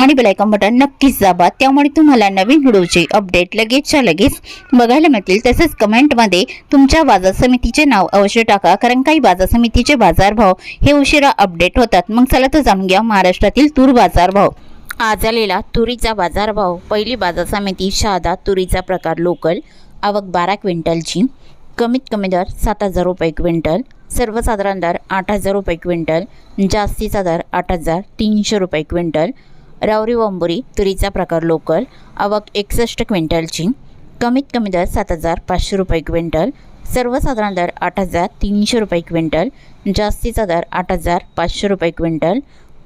आणि bell icon button नक्कीच दाबा. त्यामुळे तुम्हाला नवीन व्हिडिओचे अपडेट लगेचच्या लगेच बघायला मिळतील. तसेच कमेंटमध्ये तुमच्या बाजार समितीचे नाव अवश्य टाका. कारण काही बाजार समितीचे बाजारभाव हे उशिरा अपडेट होतात. मग चला तर जाणून घ्या महाराष्ट्रातील तूर बाजारभाव आज आलेला तुरीचा बाजारभाव पहिली बाजार समिती शहादा तुरीचा प्रकार लोकल आवक बारा क्विंटलची. कमीत कमी दर सात हजार रुपये क्विंटल. सर्वसाधारण दर आठ हजार रुपये क्विंटल. जास्तीचा दर आठ हजार तीनशे रुपये क्विंटल. रावरी वंबुरी तुरीचा प्रकार लोकल आवक एकसष्ट क्विंटलची कमीत कमी दर सात हजार पाचशे रुपये क्विंटल सर्वसाधारण दर आठ हजार तीनशे रुपये क्विंटल जास्तीचा दर आठ हजार पाचशे रुपये क्विंटल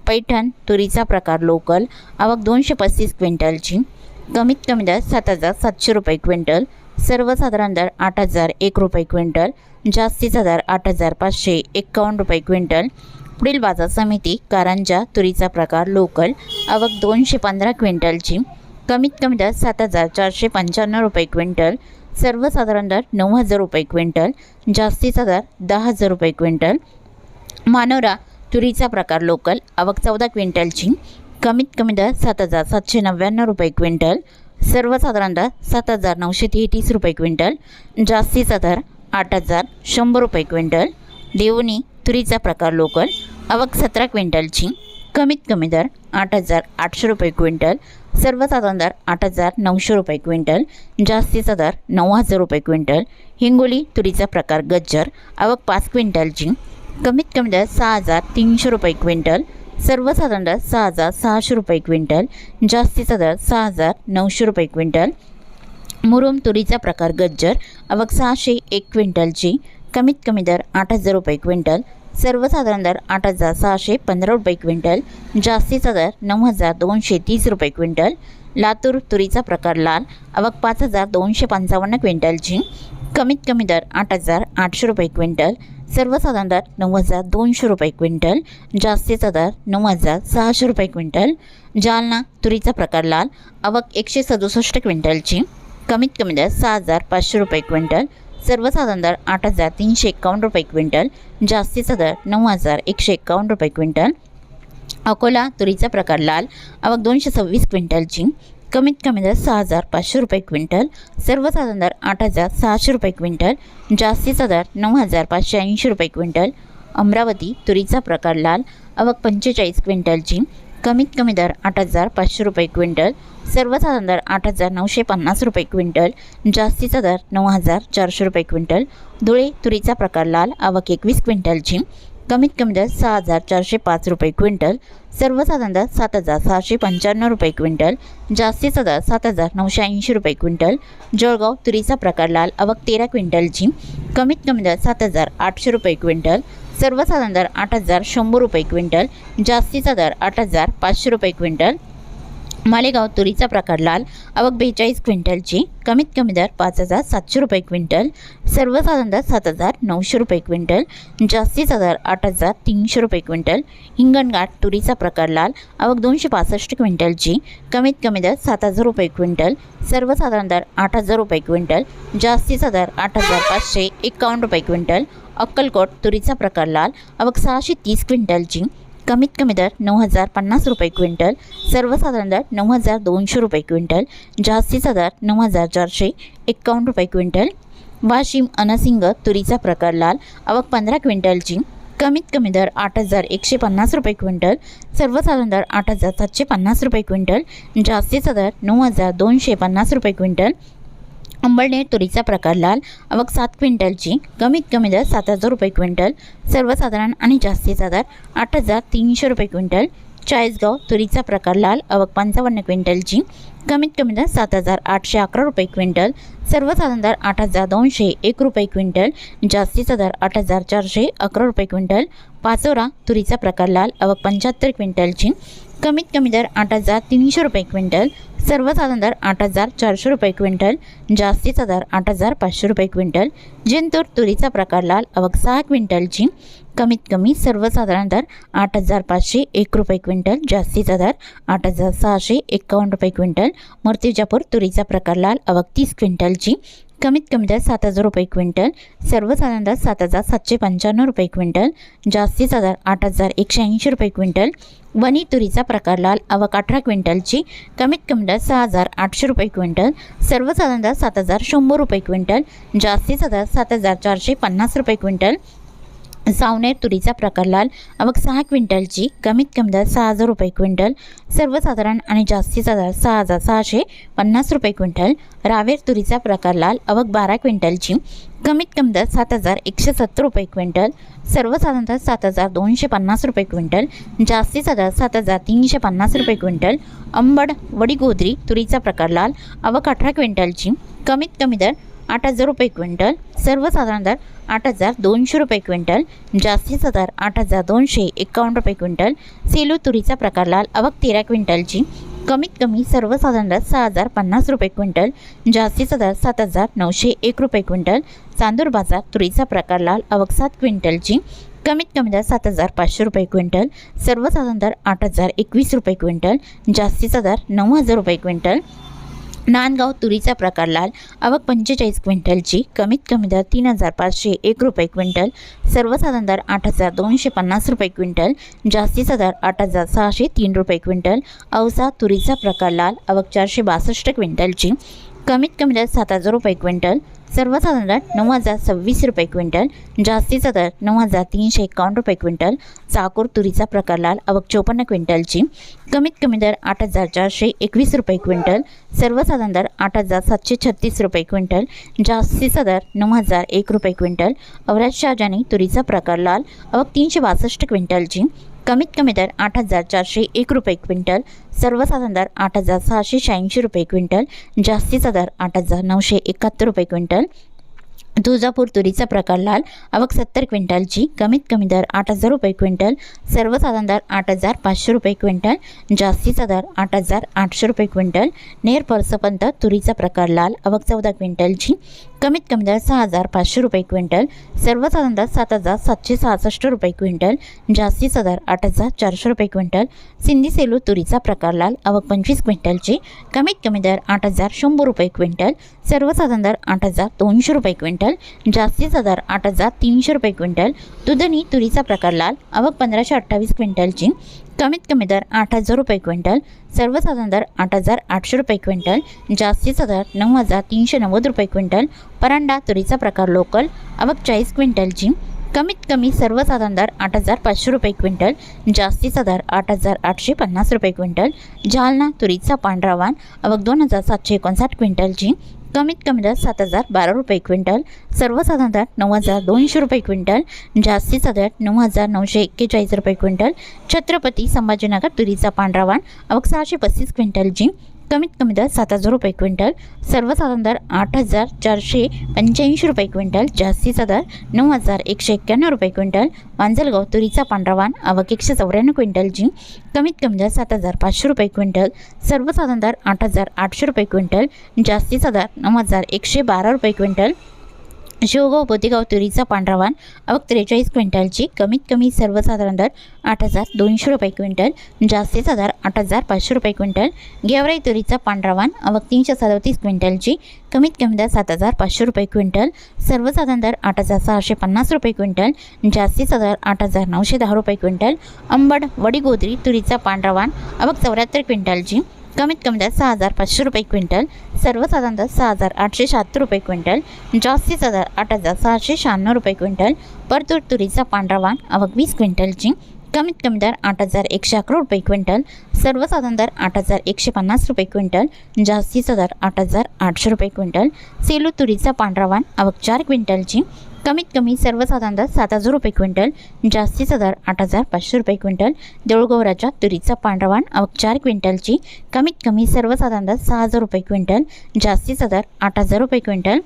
पैठण तुरीचा प्रकार लोकल आवक दोनशे पस्तीस क्विंटलची कमीत कमी दर सात हजार सातशे रुपये क्विंटल सर्वसाधारण दर आठ हजार एक रुपये क्विंटल जास्तीचा दर आठ हजार पाचशे एक्कावन्न रुपये क्विंटल पुढील बाजार समिती कारंजा तुरीचा प्रकार लोकल आवक दोनशे पंधरा क्विंटलची कमीत कमी दर सात हजार चारशे पंच्याण्णव रुपये क्विंटल सर्वसाधारण दर नऊ हजार रुपये क्विंटल जास्तीचा दर दहा हजार रुपये क्विंटल मानोरा तुरीचा प्रकार लोकल आवक चौदा क्विंटलची कमीत कमी दर सात हजार सातशे नव्याण्णव रुपये क्विंटल सर्वसाधारण दर सात हजार नऊशे तेहतीस रुपये क्विंटल जास्तीचा दर आठ हजार शंभर रुपये क्विंटल देवणी तुरीचा प्रकार लोकल. आवक सतरा क्विंटलची. कमीत कमी दर आठ हजार आठशे रुपये क्विंटल. सर्वसाधारण दर आठ हजार नऊशे रुपये क्विंटल. जास्तीचा दर नऊ हजार रुपये क्विंटल. हिंगोली तुरीचा प्रकार गज्जर. आवक पाच क्विंटलची. कमीत कमी दर सहा हजार तीनशे रुपये क्विंटल. सर्वसाधारण दर सहा हजार सहाशे रुपये क्विंटल. जास्तीचा दर सहा हजार नऊशे रुपये क्विंटल. मुरुम तुरीचा प्रकार गज्जर. आवक सहाशे एक क्विंटलची. कमीत कमी दर आठ हजार रुपये क्विंटल सर्वसाधारण दर आठ हजार सहाशे पंधरा रुपये क्विंटल जास्तीचा दर नऊ हजार दोनशे तीस रुपये क्विंटल लातूर तुरीचा प्रकार लाल आवक पाच हजार दोनशे पंचावन्न क्विंटलची कमीत कमी दर आठ हजार आठशे रुपये क्विंटल सर्वसाधारण दर नऊ हजार दोनशे रुपये क्विंटल जास्तीचा दर नऊ हजार सहाशे रुपये क्विंटल जालना तुरीचा प्रकार लाल आवक एकशे सदुसष्ट क्विंटलची कमीत कमी दर सहा हजार पाचशे रुपये क्विंटल सर्वसाधारण दर आठ हजार तीनशे एक्कावन्न रुपये क्विंटल जास्तीचा दर नऊ हजार एकशे एक्कावन्न रुपये क्विंटल. अकोला तुरीचा प्रकार लाल आवक दोनशे सव्वीस क्विंटलची. कमीत कमी दर सहा हजार पाचशे रुपये क्विंटल. सर्वसाधारण दर आठ हजार सहाशे रुपये क्विंटल. जास्तीचा दर नऊ हजार पाचशे ऐंशी रुपये क्विंटल. अमरावती तुरीचा प्रकार लाल आवक पंचेचाळीस क्विंटलची. कमीत कमी दर आठ हजार पाचशे रुपये क्विंटल सर्वसाधारण दर आठ हजार नऊशे पन्नास रुपये क्विंटल जास्तीचा दर नऊ हजार चारशे रुपये क्विंटल धुळे तुरीचा प्रकार लाल आवक एकवीस क्विंटलची कमीत कमी दर सहा हजार चारशे पाच रुपये क्विंटल सर्वसाधारण दर सात हजार सहाशे पंच्याण्णव रुपये क्विंटल जास्तीचा दर सात हजार नऊशे ऐंशी रुपये क्विंटल जळगाव तुरीचा प्रकार लाल आवक तेरा क्विंटलची कमीत कमी दर सात हजार आठशे रुपये क्विंटल सर्वसाधारण दर आठ हजार शंभर रुपये क्विंटल जास्तीचा दर आठ हजार पाचशे रुपये क्विंटल. मालेगाव तुरीचा प्रकार लाल आवक बेचाळीस क्विंटलची कमीत कमी दर पाच हजार सातशे रुपये क्विंटल सर्वसाधारण दर सात हजार नऊशे रुपये क्विंटल जास्तीचा दर आठ हजार तीनशे रुपये क्विंटल. हिंगणघाट तुरीचा प्रकार लाल आवक दोनशे पासष्ट क्विंटलची कमीत कमी दर सात हजार रुपये क्विंटल सर्वसाधारण दर आठ हजार रुपये क्विंटल जास्तीचा दर आठ हजार पाचशे एकावन्न रुपये क्विंटल. अक्कलकोट तुरीचा प्रकार लाल. आवक सहाशे तीस क्विंटलची कमीत कमी दर नऊ हजार पन्नास रुपये क्विंटल. सर्वसाधारण दर नऊ हजार दोनशे रुपये क्विंटल. जास्तीचा दर नऊ हजार चारशे एक्कावन्न रुपये क्विंटल. वाशिम अनसिंग तुरीचा प्रकार लाल. आवक पंधरा क्विंटलची कमीत कमी दर आठ हजार एकशे पन्नास रुपये क्विंटल. सर्वसाधारण दर आठ हजार सातशे पन्नास रुपये क्विंटल. जास्तीचा दर नऊ हजार दोनशे पन्नास रुपये क्विंटल. अंबळनेर तुरीचा प्रकार लाल आवक सात क्विंटलची कमीत कमी दर सात हजार रुपये क्विंटल सर्वसाधारण आणि जास्तीचा दर आठ हजार तीनशे रुपये क्विंटल चाळीसगाव तुरीचा प्रकार लाल आवक पंचावन्न क्विंटलची कमीत कमी दर सात हजार आठशे अकरा रुपये क्विंटल सर्वसाधारण दर आठ हजार दोनशे एक रुपये क्विंटल जास्तीचा दर आठ हजार चारशे अकरा रुपये क्विंटल पाचोरा तुरीचा प्रकार लाल आवक पंच्याहत्तर क्विंटलची कमीत कमी दर आठ हजार तीनशे रुपये क्विंटल सर्वसाधारण दर आठ हजार चारशे रुपये क्विंटल जास्तीचा दर आठ हजार पाचशे रुपये क्विंटल जिंतूर तुरीचा प्रकार लाल अवघ सहा क्विंटलची कमीत कमी सर्वसाधारण दर आठ हजार पाचशे एक रुपये क्विंटल जास्तीचा दर आठ हजार सहाशे एकावन्न रुपये क्विंटल मूर्तिजापूर तुरीचा प्रकार लाल अवघ तीस क्विंटलची कमीत कमी दर सात हजार रुपये क्विंटल सर्वसाधारण दर सात हजार सातशे पंच्याण्णव रुपये क्विंटल जास्तीचा दर आठ हजार एकशे ऐंशी रुपये क्विंटल. वनी तुरीचा प्रकार लाल आवक अठरा क्विंटलची कमीत कमी दर सहा हजार आठशे रुपये क्विंटल सर्वसाधारण दर सात हजार शंभर रुपये क्विंटल जास्तीचा दर सात हजार चारशे पन्नास रुपये क्विंटल. सावनेर तुरीचा प्रकार लाल आवक सहा क्विंटलची कमीत कमी दर सहा हजार रुपये क्विंटल सर्वसाधारण आणि जास्तीचा दर सहा हजार सहाशे पन्नास रुपये क्विंटल रावेर तुरीचा प्रकार लाल अवघ बारा क्विंटलची कमीत कमी दर सात हजार एकशे सत्तर रुपये क्विंटल सर्वसाधारण दर सात हजार दोनशे पन्नास रुपये क्विंटल जास्तीचा दर सात हजार तीनशे पन्नास रुपये क्विंटल अंबड वडीगोदरी तुरीचा प्रकार लाल अवघ अठरा क्विंटलची कमीत कमी दर आठ हजार रुपये क्विंटल. सर्वसाधारण दर आठ हजार दोनशे रुपये क्विंटल. जास्तीचा दर आठ हजार दोनशे एकावन्न रुपये क्विंटल. सेलू तुरीचा प्रकार लाल. अवक तेरा क्विंटलची. कमीत कमी सर्वसाधारण दर सहा हजार पन्नास रुपये क्विंटल. जास्तीचा दर सात हजार नऊशे एक रुपये क्विंटल. चांदूर बाजार तुरीचा प्रकार लाल. अवक सात क्विंटलची. कमीत कमी दर सात हजार पाचशे रुपये क्विंटल. सर्वसाधारण दर आठ हजार एकवीस रुपये क्विंटल. जास्तीचा दर नऊ हजार रुपये क्विंटल. नांदगाव तुरीचा प्रकार लाल. आवक पंचेचाळीस क्विंटलची. कमीत कमी दर तीन हजार पाचशे एक रुपये क्विंटल. सर्वसाधारण दर आठ हजार दोनशे पन्नास रुपये क्विंटल. जास्तीचा दर आठ हजार सहाशे तीन रुपये क्विंटल. औसा तुरीचा प्रकार लाल. आवक चारशे बासष्ट क्विंटलची. कमीत कमी दर सात हजार रुपये क्विंटल. सर्वसाधारण दर नऊ हजार सव्वीस रुपये क्विंटल जास्तीचा दर नऊ हजार तीनशे एकावन्न रुपये क्विंटल चाकूर तुरीचा प्रकार लाल अवक चोपन्न क्विंटलची. कमीत कमी दर आठ हजार चारशे एकवीस रुपये क्विंटल सर्वसाधारण दर आठ हजार सातशे छत्तीस रुपये क्विंटल जास्तीचा दर नऊ हजार एक रुपये क्विंटल अवराज शाहजानी तुरीचा प्रकार लाल अवक तीनशे बासष्ट क्विंटलची. कमीत कमी दर आठ हजार चारशे एक रुपये क्विंटल सर्वसाधारण दर आठ हजार सहाशे शहाऐंशी रुपये क्विंटल जास्तीचा दर आठ हजार नऊशे एकाहत्तर रुपये क्विंटल तुळजापूर तुरीचा प्रकार लाल. आवक सत्तर क्विंटलची कमीत कमी दर आठ हजार रुपये क्विंटल. सर्वसाधारण दर आठ हजार पाचशे रुपये क्विंटल. जास्तीचा दर आठ हजार आठशे रुपये क्विंटल. नेर परसपंत तुरीचा प्रकार लाल. आवक चौदा क्विंटलची कमीत कमी दर सहा हजार पाचशे रुपये क्विंटल. सर्वसाधारण दर सात हजार सातशे सहासष्ट रुपये क्विंटल. जास्तीचा दर आठ हजार चारशे रुपये क्विंटल. सिंधी सेलू तुरीचा प्रकार लाल. आवक पंचवीस क्विंटलची कमीत कमी दर आठ हजार शंभर रुपये क्विंटल. सर्वसाधारण दर आठ हजार दोनशे रुपये क्विंटल. जास्तीचा दर आठ हजार तीनशे रुपये क्विंटल. दुधनी तुरीचा प्रकार लाल आवक पंधराशे अठ्ठावीस क्विंटलची कमीत कमी दर आठ हजार रुपये क्विंटल सर्वसाधारण दर आठ हजार आठशे रुपये क्विंटल जास्तीचा दर नऊ हजार तीनशे नव्वद रुपये क्विंटल. परांडा तुरीचा प्रकार लोकल आवक चाळीस क्विंटलची कमीत कमी सर्वसाधारण दर आठ हजार पाचशे रुपये क्विंटल जास्तीचा दर आठ हजार आठशे पन्नास रुपये क्विंटल. जालना तुरीचा पांढरा वाण दोन हजार सातशे एकोणसाठ क्विंटलची कमीत कमी दर सात हजार बारा रुपये क्विंटल सर्वसाधारण दर नऊ हजार दोनशे रुपये क्विंटल जास्तीचा दर नऊ हजार नऊशे एक्केचाळीस रुपये क्विंटल छत्रपती संभाजीनगर तुरीचा पांढरा वाण सहाशे पस्तीस क्विंटल जी कमीत कमी दर सात हजार रुपये क्विंटल सर्वसाधारण दर आठ हजार चारशे पंच्याऐंशी रुपये क्विंटल जास्तीचा दर नऊ हजार एकशे एक्क्याण्णव रुपये क्विंटल मांजलगाव तुरीचा पांढरावान आवक एकशे चौऱ्याण्णव क्विंटलची कमीत कमी दर सात हजार पाचशे रुपये क्विंटल सर्वसाधारण दर आठ हजार आठशे रुपये क्विंटल जास्तीचा दर नऊ हजार एकशे बारा रुपये क्विंटल शिवगाव बोतेगाव तुरीचा पांढरावान अवघ त्रेचाळीस क्विंटलची कमीत कमी सर्वसाधारण दर आठ हजार दोनशे रुपये क्विंटल जास्तीचा दर आठ हजार पाचशे रुपये क्विंटल. गेवराई तुरीचा पांढरावान अवघ तीनशे सदतीस क्विंटलची कमीत कमी दर सात हजार पाचशे रुपये क्विंटल. सर्वसाधारण दर आठ हजार सहाशे पन्नास रुपये क्विंटल जास्तीचा दर आठ हजार नऊशे दहा रुपये क्विंटल. अंबड वडीगोदरी तुरीचा पांढरावान अवघ चौऱ्याहत्तर क्विंटलची कमीत कमी दर सहा हजार पाचशे रुपये क्विंटल. सर्वसाधारण दर सहा हजार आठशे शहात्तर रुपये क्विंटल. जास्तीचा दर आठ हजार सहाशे शहाण्णव रुपये क्विंटल. परतूर तुरीचा पांढरा वाण अवघ वीस क्विंटलची. कमीत कमी दर आठ हजार एकशे अकरा रुपये क्विंटल. सर्वसाधारण दर आठ हजार एकशे पन्नास रुपये क्विंटल. जास्तीचा दर आठ हजार आठशे रुपये क्विंटल. सेलू तुरीचा पांढरा वाण अवघ चार क्विंटलची. कमीत कमी सर्वसाधारणतः सात हजार रुपये क्विंटल जास्तीचा दर आठ हजार पाचशे रुपये क्विंटल. देऊळगौराच्या तुरीचा पांढरवाण अवक चार क्विंटलची कमीत कमी सर्वसाधारणतः सहा हजार रुपये क्विंटल जास्तीचा दर आठ हजार रुपये क्विंटल.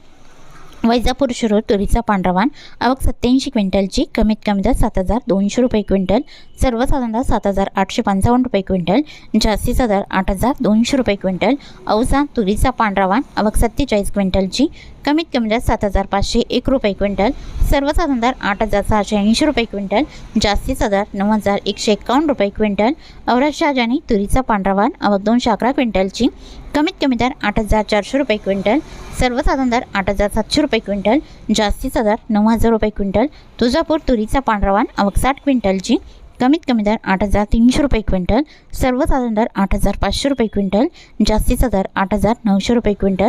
वैजापूर शिरूर तुरीचा पांढरवान आवक सत्याऐंशी क्विंटलची कमीत कमी दर सात हजार दोनशे रुपये क्विंटल. सर्वसाधारणतः सात हजार आठशे पंचावन्न रुपये क्विंटल जास्तीचा दर आठ हजार दोनशे रुपये क्विंटल. औसा तुरीचा पांढरावान आवक सत्तेचाळीस क्विंटलची कमीत कमी दर सात हजार पाचशे एक रुपये क्विंटल सर्वसाधारण दर आठ हजार सहाशे ऐंशी रुपये क्विंटल जास्तीचा दर नऊ हजार एकशे एकावन्न रुपये क्विंटल औरत शहाजानी तुरीचा पांढरावान आवक दोनशे अकरा क्विंटलची कमीत कमी दर आठ हजार चारशे रुपये क्विंटल सर्वसाधारण दर आठ हजार सातशे रुपये क्विंटल जास्तीचा दर नऊ हजार रुपये क्विंटल तुळजापूर तुरीचा पांढरावान आवक साठ क्विंटलची कमीत कमी दर आठ हजार तीनशे रुपये क्विंटल सर्वसाधारण दर आठ हजार पाचशे रुपये क्विंटल जास्तीचा दर आठ हजार नऊशे रुपये क्विंटल